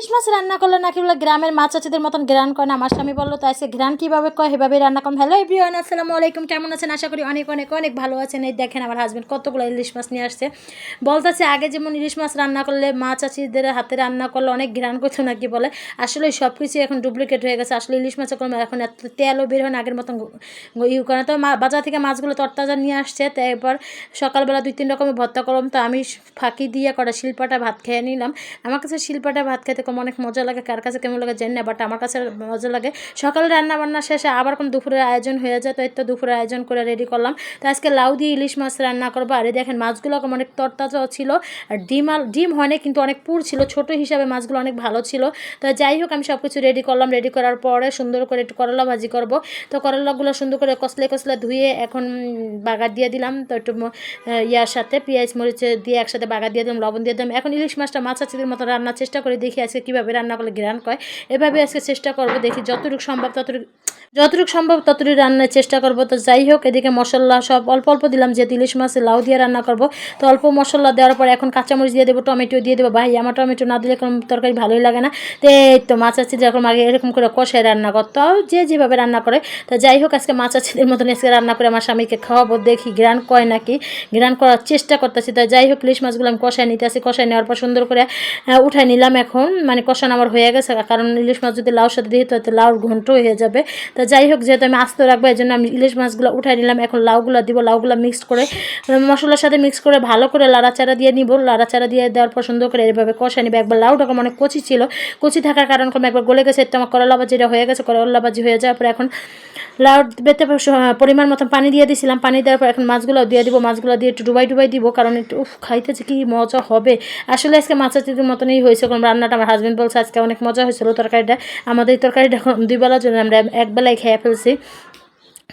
ইলিশ মাছ রান্না করলে নাকি বলে গ্রামের মাছ চাচিদের মতন গ্রান করে না? আমার স্বামী বলল, তো আজকে গ্রান কীভাবে কয় সেভাবে রান্না করুন। হ্যালো এভরিওয়ান আসসালামু আলাইকুম। কেমন আছেন? আশা করি অনেক অনেক অনেক ভালো আছেন। এই দেখেন আমার হাজব্যান্ড কতগুলো ইলিশ মাছ নিয়ে আসছে। বলতেছে, আগে যেমন ইলিশ মাছ রান্না করলে মাছ চাচিদের হাতে রান্না করলে অনেক গ্রান করতো নাকি? বলে, আসলে সব কিছু এখন ডুপ্লিকেট হয়ে গেছে। আসলে ইলিশ মাছের কোনো এখন এত তেলও বের হয় না। আগের মতন ইউ করে। তো বাজার থেকে মাছগুলো তরতাজা নিয়ে আসছে। তো এরপর সকালবেলা দুই, তিন রকমের ভর্তা করলাম। তো আমি ফাঁকি দিয়ে করা শিল্পাটা ভাত খেয়ে নিলাম। আমার কাছে শিল্পাটা ভাত খেতে কম অনেক মজা লাগে কার কাছে কেমন লাগে জানি না বাট আমার কাছে মজা লাগে। সকালে রান্না বান্না শেষে আবার কোন দুপুরের আয়োজন হয়ে যায়, তো এই তো দুপুরের আয়োজন করে রেডি করলাম। তো আজকে লাউ দিয়ে ইলিশ মাছ রান্না করব। আর এই দেখেন, মাছগুলো অনেক তরতাজাও ছিল, আর ডিম ডিম হয়নি কিন্তু অনেক পুর ছিল, ছোট হিসাবে মাছগুলো অনেক ভালো ছিল। তো যাই হোক, আমি সব কিছু রেডি করলাম রেডি করার পরে সুন্দর করে একটু করলা ভাজি করব। তো করলাগুলো সুন্দর করে কসলে কসলে ধুয়ে এখন বাগার দিয়ে দিলাম। তো একটু ইয়ার সাথে পেঁয়াজ, মরিচ দিয়ে একসাথে বাগার দিয়ে দিলাম, লবণ দিয়ে দিলাম। এখন ইলিশ মাছটা মাছ আচিদের মতো রান্নার চেষ্টা করে, দেখি আজকে কীভাবে রান্না করলে গ্রান কয় এভাবে আজকে চেষ্টা করব, দেখি যতটুকু সম্ভব ততটুকু, যতটুকু সম্ভব ততটুকু রান্নার চেষ্টা করব। তো যাই হোক, এদিকে মশলা সব অল্প অল্প দিলাম যে ইলিশ মাছে, লাউ দিয়ে রান্না করব। তো অল্প মশলা দেওয়ার পর এখন কাঁচামরিচ দিয়ে দেবো, টমেটো দিয়ে দেবো। ভাই, আমার টমেটো না দিলে কোনো তরকারি ভালোই লাগে না। তো এই তো মাছ আছে যেরকম আগে এরকম করে কষায় রান্না করতো যে যেভাবে রান্না করে। তো যাই হোক, আজকে মাছ আছিদের মতন আজকে রান্না করে আমার স্বামীকে খাওয়াবো, দেখি গ্রান কয় নাকি গ্রান করার চেষ্টা করতেছি। তো যাই হোক, ইলিশ মাছগুলো আমি কষায় নিতে আসি। কষায় নেওয়ার পর সুন্দর করে উঠায় নিলাম এখন। মানে কষানো আমার হয়ে গেছে। কারণ ইলিশ মাছ যদি লাউর সাথে দিই, তো লাউর ঘন্ট হয়ে যাবে। তো যাই হোক, যেহেতু আমি আস্ত রাখব, এই জন্য আমি ইলিশ মাছগুলো উঠাই নিলাম। এখন লাউগুলো দিব, লাউগুলো মিক্সড করে, মশলার সাথে মিক্স করে ভালো করে লাড়াচাড়া দিয়ে নিব। লাড়াচাড়া দিয়ে দেওয়ার পর সুন্দর করে এভাবে কষা নিব। একবার লাউটা অনেক কচি ছিল। কচি থাকার কারণ কম একবার গলে গেছে, একটু আমার করলা ভাজিটা হয়ে গেছে করলা ভাজি হয়ে যাওয়ার পর এখন লাউ বেতে পরিমাণ মতন পানি দিয়ে দিয়েছিলাম পানি দেওয়ার পর এখন মাছগুলো দিয়ে দিব, মাছগুলো দিয়ে একটু ডুবাই ডুবাই দিব। কারণ একটু খাইতেছে কি মজা হবে। আসলে আজকে মাছের মতনই হয়েছে কোন রান্নাটা আমার হাজবেন্ড বলছে, আজকে অনেক মজা হয়েছিল তরকারিটা। আমাদের তরকারিটা দুই বেলার জন্য আমরা একবেলায় খেয়ে ফেলছি।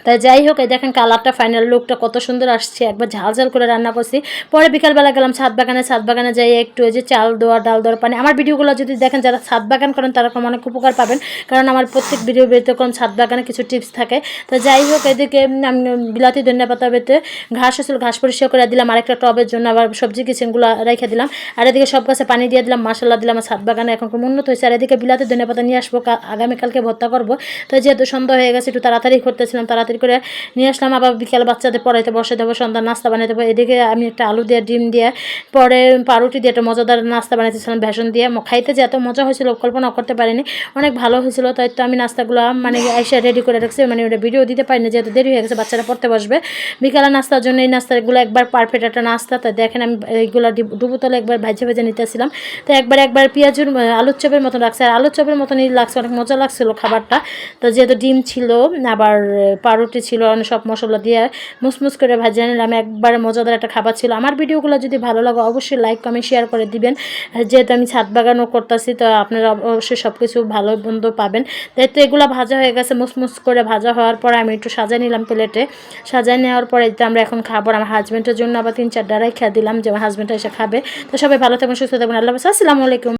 তাই যাই হোক, এই দেখেন কালারটা ফাইনাল লুকটা কত সুন্দর আসছে। একবার ঝাল ঝাল করে রান্না করছি। পরে বিকালবেলা গেলাম ছাদ বাগানে ছাদ বাগানে যাই একটু ওই যে চাল দেওয়া ডাল দেওয়ার পানি। আমার ভিডিওগুলো যদি দেখেন, যারা ছাদ বাগান করেন, তারা অনেক উপকার পাবেন। কারণ আমার প্রত্যেক ভিডিও বেরোতে কোন ছাদ বাগানে কিছু টিপস থাকে। তো যাই হোক, এদিকে বিলাতি ধনিয়া পাতা বেতে ঘাস হয়েছিল, ঘাস পরিষ্কার করে দিলাম। আরেকটা টবের জন্য আবার সবজি কিচেনগুলো রেখে দিলাম। আর এদিকে সব গাছে পানি দিয়ে দিলাম মশলা দিলাম। ছাদ বাগানে এখন খুব উন্নত হয়েছে। আর এদিকে বিলাতি ধনিয়া পাতা নিয়ে আসব আগামীকালকে ভর্তা করব। তো যেহেতু সন্ধ্যা হয়ে গেছে, একটু তাড়াতাড়ি করতেছিলাম, তাড়াতাড়ি করে নিয়ে আসলাম। আবার বিকেল বাচ্চাদের পড়াইতে বসে দেবো সন্ধ্যা নাস্তা বানিয়ে দেবো এদিকে আমি একটা আলু দিয়ে, ডিম দিয়ে, পরে পাউরুটি দিয়ে একটা মজাদার নাস্তা বানাইতেছিলাম, বেসন দিয়ে। খাইতে যে এত মজা হয়েছিল কল্পনা করতে পারিনি। অনেক ভালো হয়েছিল, তাই তো আমি নাস্তাগুলো মানে এসে রেডি করে রাখছি। মানে ওটা ভিডিও দিতে পারিনি, যেহেতু দেরি হয়ে গেছে, বাচ্চারা পড়তে বসবে। বিকালে নাস্তার জন্য এই নাস্তাগুলো একবার পারফেক্ট একটা নাস্তা। তাই দেখেন আমি এইগুলো ডিব- ডুবুতলে একবার ভাজে ভেজে নিতেছিলাম। তো একবার একবার পেঁয়াজুর আলুর চপের মতন রাখছে আর আলুর চপের মতনই লাগছে, অনেক মজা লাগছিল খাবারটা। তো যেহেতু ডিম ছিল, আবার পাউরুটি ছিল অনেক সব মশলা দিয়ে মুসমুস করে ভাজিয়ে নিলাম। একবারে মজাদার একটা খাবার ছিল। আমার ভিডিওগুলো যদি ভালো লাগে, অবশ্যই লাইক কমেন্ট শেয়ার করে দিবেন। যেহেতু আমি ছাদ বাগানও করতেছি, তো আপনারা অবশ্যই সব কিছু ভালো মন্দ পাবেন। তাই তো এগুলো ভাজা হয়ে গেছে, মুসমুস করে ভাজা হওয়ার পর আমি একটু সাজাই নিলাম প্লেটে। সাজাই নেওয়ার পরে আমরা এখন খাব, আমার হাজব্যান্ডের জন্য আবার তিন চার ডারাই খেয়ে দিলাম যে আমার হাজব্যান্ড এসে খাবে। তো সবাই ভালো থাকবেন, সুস্থ থাকবেন, আল্লাহ। আসসালামু আলাইকুম।